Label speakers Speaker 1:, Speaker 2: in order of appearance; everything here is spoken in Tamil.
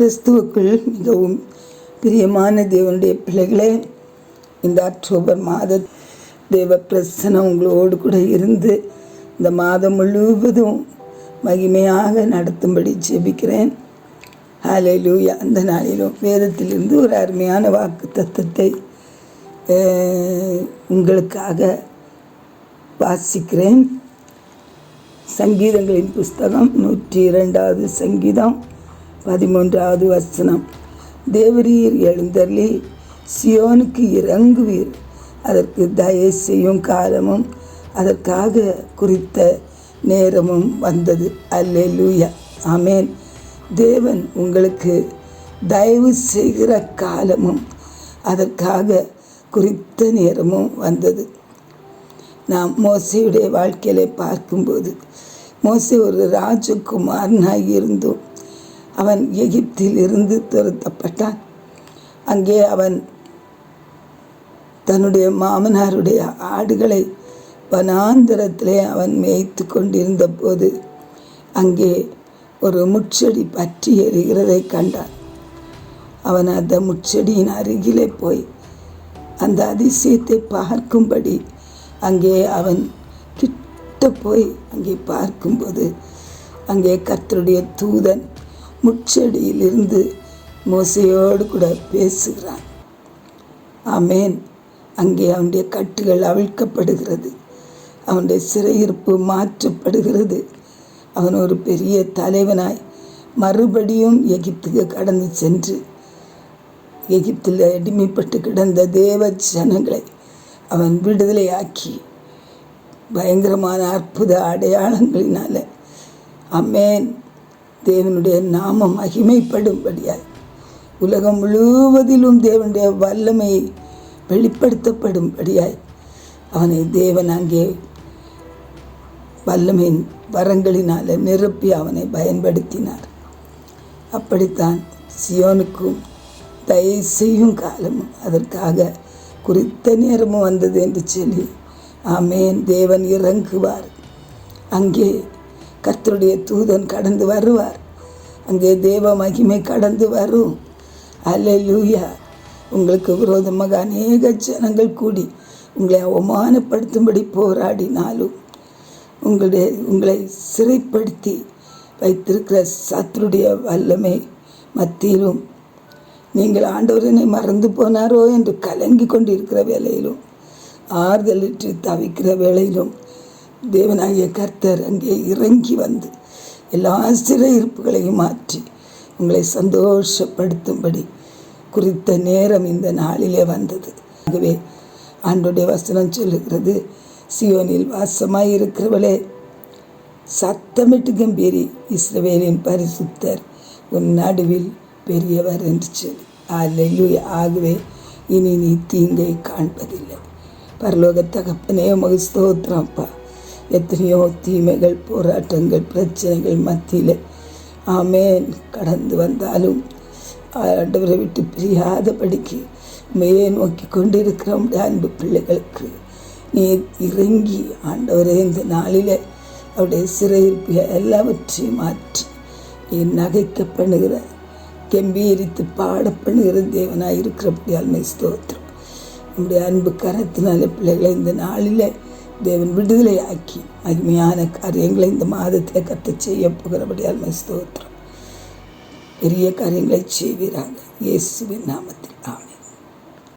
Speaker 1: கிறிஸ்துவுக்குள் மிகவும் பிரியமான தேவனுடைய பிள்ளைகளே இந்த அக்டோபர் மாத தேவ பிரசனம் உங்களோடு கூட இருந்து இந்த மாதம் முழுவதும் மகிமையாக நடத்தும்படி ஜெபிக்கிறேன். ஹalleluya அந்த நாளிலும் வேதத்திலிருந்து ஒரு அருமையான வாக்கு தத்துவத்தை உங்களுக்காக வாசிக்கிறேன். சங்கீதங்களின் புஸ்தகம் நூற்றி இரண்டாவது சங்கீதம். பதிமூன்றாவது வசனம். தேவரீர் எழுந்தருளி சியோனுக்கு இறங்குவீர். அதற்கு தயை செய்யும் காலமும் அதற்காக குறித்த நேரமும் வந்தது. அல்லே லூயா ஆமேன். தேவன் உங்களுக்கு தயவு செய்கிற காலமும் அதற்காக குறித்த நேரமும் வந்தது. நாம் மோசையுடைய வாழ்க்கையிலே பார்க்கும்போது மோசை ஒரு ராஜகுமாரனாக இருந்தும். அவன் எகிப்தில் இருந்து துரத்தப்பட்டான். அங்கே அவன் தன்னுடைய மாமனாருடைய ஆடுகளை வனாந்திரத்திலே அவன் மேய்த்து கொண்டிருந்த போது அங்கே ஒரு முச்செடி பற்றி எறிகிறதை கண்டான். அவன் அந்த முச்செடியின் அருகிலே போய் அந்த அதிசயத்தை பார்க்கும்படி அங்கே அவன் கிட்ட போய் அங்கே பார்க்கும்போது அங்கே கத்தருடைய தூதன் முச்செடியிலிருந்து மோசையோடு கூட பேசுகிறான். ஆமேன். அங்கே அவனுடைய கட்டுகள் அவிழ்க்கப்படுகிறது. அவனுடைய சிறையிருப்பு மாற்றப்படுகிறது. அவன் ஒரு பெரிய தலைவனாய் மறுபடியும் எகிப்துக்கு கடந்து சென்று எகிப்தில் அடிமைப்பட்டு கிடந்த தேவ ஜனங்களை அவன் விடுதலையாக்கி பயங்கரமான அற்புத அடையாளங்களினால. அம்மேன் தேவனுடைய நாமம் மகிமைப்படும்படியாய். உலகம் முழுவதிலும் தேவனுடைய வல்லமை வெளிப்படுத்தப்படும்படியாய். அவனை தேவன் அங்கே வல்லமையின் வரங்களினால் நிரப்பி அவனை பயன்படுத்தினார். அப்படித்தான் சியோனுக்கும் தயவு செய்யும் காலமும் அதற்காக குறித்த நேரமும் வந்தது என்று சொல்லி ஆமேன் தேவன் இறங்குவார். அங்கே கர்த்தருடைய தூதன் கடந்து வருவார். அங்கே தேவ மகிமை கடந்து வரும். அல்ல லூயா உங்களுக்கு விரோதமாக அநேக ஜனங்கள் கூடி உங்களை அவமானப்படுத்தும்படி போராடினாலும் உங்களுடைய உங்களை சிறைப்படுத்தி வைத்திருக்கிற சத்துருடைய வல்லமை மத்தியிலும் நீங்கள் ஆண்டவரனை மறந்து போனாரோ என்று கலங்கி கொண்டிருக்கிற வேலையிலும் ஆறுதலிட்டு தவிக்கிற வேலையிலும் தேவனாகிய கர்த்தர் அங்கே இறங்கி வந்து எல்லா சிறையிருப்புகளையும் மாற்றி உங்களை சந்தோஷப்படுத்தும்படி குறித்த நேரம் இந்த நாளிலே வந்தது. ஆகவே ஆண்டுடைய வசனம் சொல்லுகிறது சியோனில் வாசமாய் இருக்கிறவளே சத்தமிட்டு கம்பீரி இஸ்ரவேலின் பரிசுத்தர் உன் நடுவில் பெரியவர் என்று சொல்லி. அல்லையா ஆகவே இனி நீ தீங்கை காண்பதில்லை. பரலோக தகப்பனே மகு ஸ்தோத்திரம்ப்பா எத்தனையோ தீமைகள் போராட்டங்கள் பிரச்சனைகள் மத்தியில். ஆமேன். கடந்து வந்தாலும் ஆண்டவரை விட்டு பிரியாதபடிக்கு மேலே நோக்கி கொண்டிருக்கிற அன்பு பிள்ளைகளுக்கு நீ இறங்கி ஆண்டவரே இந்த நாளில் அவருடைய சிறையிருப்பு எல்லாவற்றையும் மாற்றி நீ நகைக்க பண்ணுகிற கம்பீரித்து பாட பண்ணுகிற தேவனாக இருக்கிறபடியால் மே ஸ்தோத்திரம். நம்முடைய அன்பு கரத்தினால பிள்ளைகளை இந்த நாளில் தேவன் விடுதலை ஆக்கி மகிமையான காரியங்களை இந்த மாதத்தை கற்று செய்ய போகிறபடியால் மே ஸ்தோத்திரம். பெரிய காரியங்களை செய்வீராங்க இயேசுவின் நாமத்தில் ஆமை